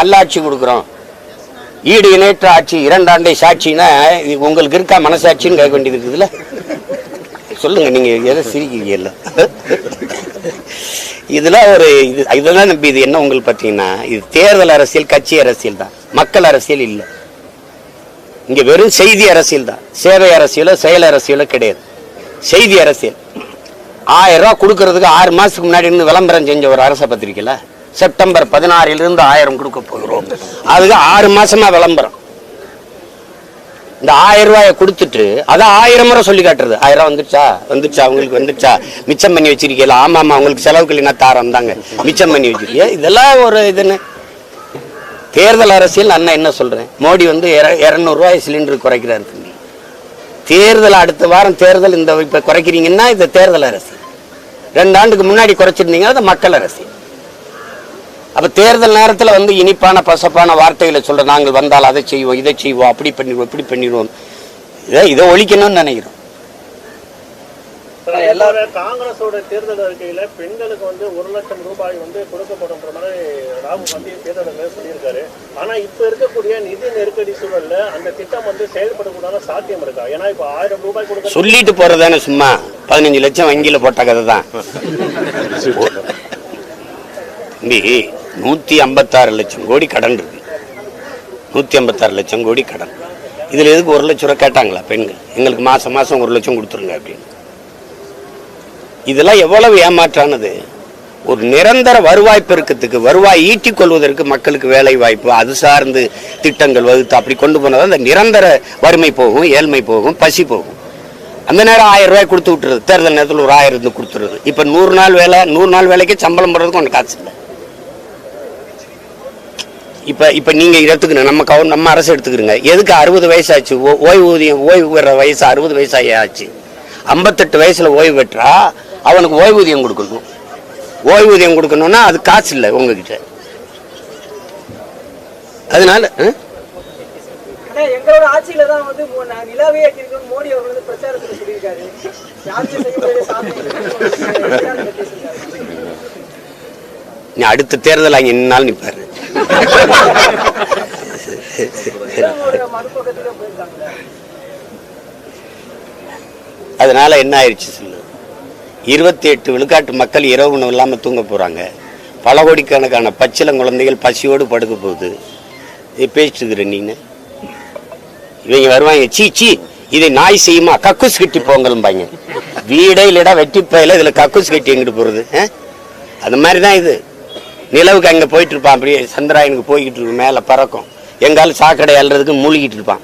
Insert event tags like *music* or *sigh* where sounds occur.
நல்லாட்சி கொடுக்குறோம். ஈடு இணையற்ற ஆட்சி இரண்டாண்டை சாட்சினா இது உங்களுக்கு இருக்கா மனசாட்சின்னு கேட்க வேண்டியது இருக்குதுல்ல? சொல்லுங்க நீங்க எதை சிரிக்கிறீங்கல்ல இதெல்லாம் ஒரு இது இதெல்லாம் நம்பி இது என்ன உங்களுக்கு பார்த்தீங்கன்னா இது தேர்தல் அரசியல் கட்சி அரசியல் தான். மக்கள் அரசியல் இல்லை. இங்கே வெறும் செய்தி அரசியல் தான். சேவை அரசியலோ செயல் அரசியலோ கிடையாது. செய்தி அரசியல். ஆயிரம் ரூபா கொடுக்கறதுக்கு ஆறு மாதத்துக்கு முன்னாடி இருந்து விளம்பரம் செஞ்ச ஒரு அரச பத்திரிக்கைல செப்டம்பர் பதினாறிலிருந்து ஆயிரம் கொடுக்க போகிறோம். அதுக்கு ஆறு மாசமா விளம்பரம். இந்த ஆயிரம் ரூபாயை கொடுத்துட்டு அதான் ஆயிரம் முறை சொல்லி காட்டுறது. ஆயிரம் ரூபா வந்துருச்சா? வந்துருச்சா? அவங்களுக்கு வந்துருச்சா? மிச்சம் பண்ணி வச்சிருக்கீங்களா? ஆமா ஆமா அவங்களுக்கு செலவுக்கு இல்லைன்னா தாரம் தாங்க. மிச்சம் பண்ணி வச்சிருக்கீங்க. இதெல்லாம் ஒரு இதுன்னு. தேர்தல் அரசியல் அண்ணன் என்ன சொல்றேன்? மோடி வந்து இரநூறுவாய் சிலிண்டர் குறைக்கிறாரு தம்பி. தேர்தல் அடுத்த வாரம் தேர்தல் இந்த இப்போ குறைக்கிறீங்கன்னா இது தேர்தல் அரசியல் ரெண்டு ஆண்டுக்கு முன்னாடி குறைச்சிருந்தீங்கன்னா அது மக்கள் அரசியல். அப்ப தேர்தல் நேரத்துல வந்து இனிப்பான பசப்பான வார்த்தைகளை சொல்ற நாங்கள் வந்தால் அதை செய்வோம் இதை செய்வோம் அப்படி பண்ணிடுவோம் இப்படி பண்ணிடுவோம். இதை இதை ஒழிக்கணும்னு நினைக்கிறோம். எல்லாமே காங்கிரஸோட தேர்தல் அறிக்கையில பெண்களுக்கு வந்து ஒரு லட்சம் ரூபாய் வந்து கொடுக்கப்படும்ன்ற மாதிரி ராகுல் மத்திய தேர்தலில் சொல்லியிருக்காரு. ஆனா இப்ப இருக்கக்கூடிய நிதி நெருக்கடி சூழல்ல அந்த திட்டம் வந்து செயல்படக்கூடாத சாத்தியம் இருக்கா? ஏன்னா இப்ப ஆயிரம் ரூபாய் கொடுக்க சொல்லிட்டு போறதானே சும்மா பதினஞ்சு லட்சம் வங்கியில போட்ட கதை தான் *laughs* நூற்றி ஐம்பத்தாறு லட்சம் கோடி கடன் இருக்கு. நூற்றி ஐம்பத்தாறு லட்சம் கோடி கடன். இதில் எதுக்கு ஒரு லட்ச ரூபா கேட்டாங்களா பெண்கள்? எங்களுக்கு மாதம் மாதம் ஒரு லட்சம் கொடுத்துருங்க அப்படின்னு. இதெல்லாம் எவ்வளவு ஏமாற்றானது? ஒரு நிரந்தர வருவாய் பெருக்கத்துக்கு வருவாய் ஈட்டிக் கொள்வதற்கு மக்களுக்கு வேலை வாய்ப்பு அது சார்ந்து திட்டங்கள் வகுத்து அப்படி கொண்டு போனது அந்த நிரந்தர வறுமை போகும் ஏழ்மை போகும் பசி போகும். அந்த நேரம் ஆயிரம் ரூபாய் கொடுத்து விட்டுறது. தேர்தல் நேரத்தில் ஒரு ஆயிரம் இருந்து கொடுத்துருது இப்போ நூறு நாள் வேலை நூறு நாள் வேலைக்கு சம்பளம் போடுறதுக்கு ஒன்று காசு இல்லை. இப்போ இப்போ நீங்கள் எடுத்துக்கணும். நம்ம கவு நம்ம அரசு எடுத்துக்கிறோங்க. எதுக்கு அறுபது வயசாச்சு? ஓ- ஓய்வூதியம் ஓய்வு பெற வயசு அறுபது வயசாகி ஆச்சு. ஐம்பத்தெட்டு வயசுல ஓய்வு பெற்றா அவனுக்கு ஓய்வூதியம் கொடுக்கணும். ஓய்வூதியம் கொடுக்கணும்னா அது காசு இல்லை உங்ககிட்ட. அதனால எங்களோட ஆட்சியில தான் வந்து நிலாவே மோடி அவர் வந்து பிரச்சாரத்துல சொல்லியிருக்காரு. அடுத்த தேர்தல் அங்கே நின்னாலும் நிற்பாரு அதனால என்ன ஆயிடுச்சு சொல்லு? இருபத்தி எட்டு விழுக்காட்டு மக்கள் இரவு உணவு இல்லாமல் தூங்க போகிறாங்க பல கோடிக்கணக்கான பச்சில குழந்தைகள் பசியோடு படுக்க போகுது. இதை பேசிட்டு நீங்க இவங்க வருவாங்க சீ சீ இதை நாய் செய்யுமா? கக்கூஸ் கட்டி போங்கல்பாங்க வீடே இல்லைடா வெட்டி பயில இதில் கக்கூஸ் கட்டி எங்கிட்டு போகிறது ஆ? மாதிரி தான் இது. நிலவுக்கு அங்க போயிட்டு இருப்பான். அப்படியே சந்திராயனுக்கு போய்கிட்டு இருக்கும் மேல பறக்கும். எங்காலும் சாக்கடை அல்றதுக்கு மூழ்கிட்டு இருப்பான்.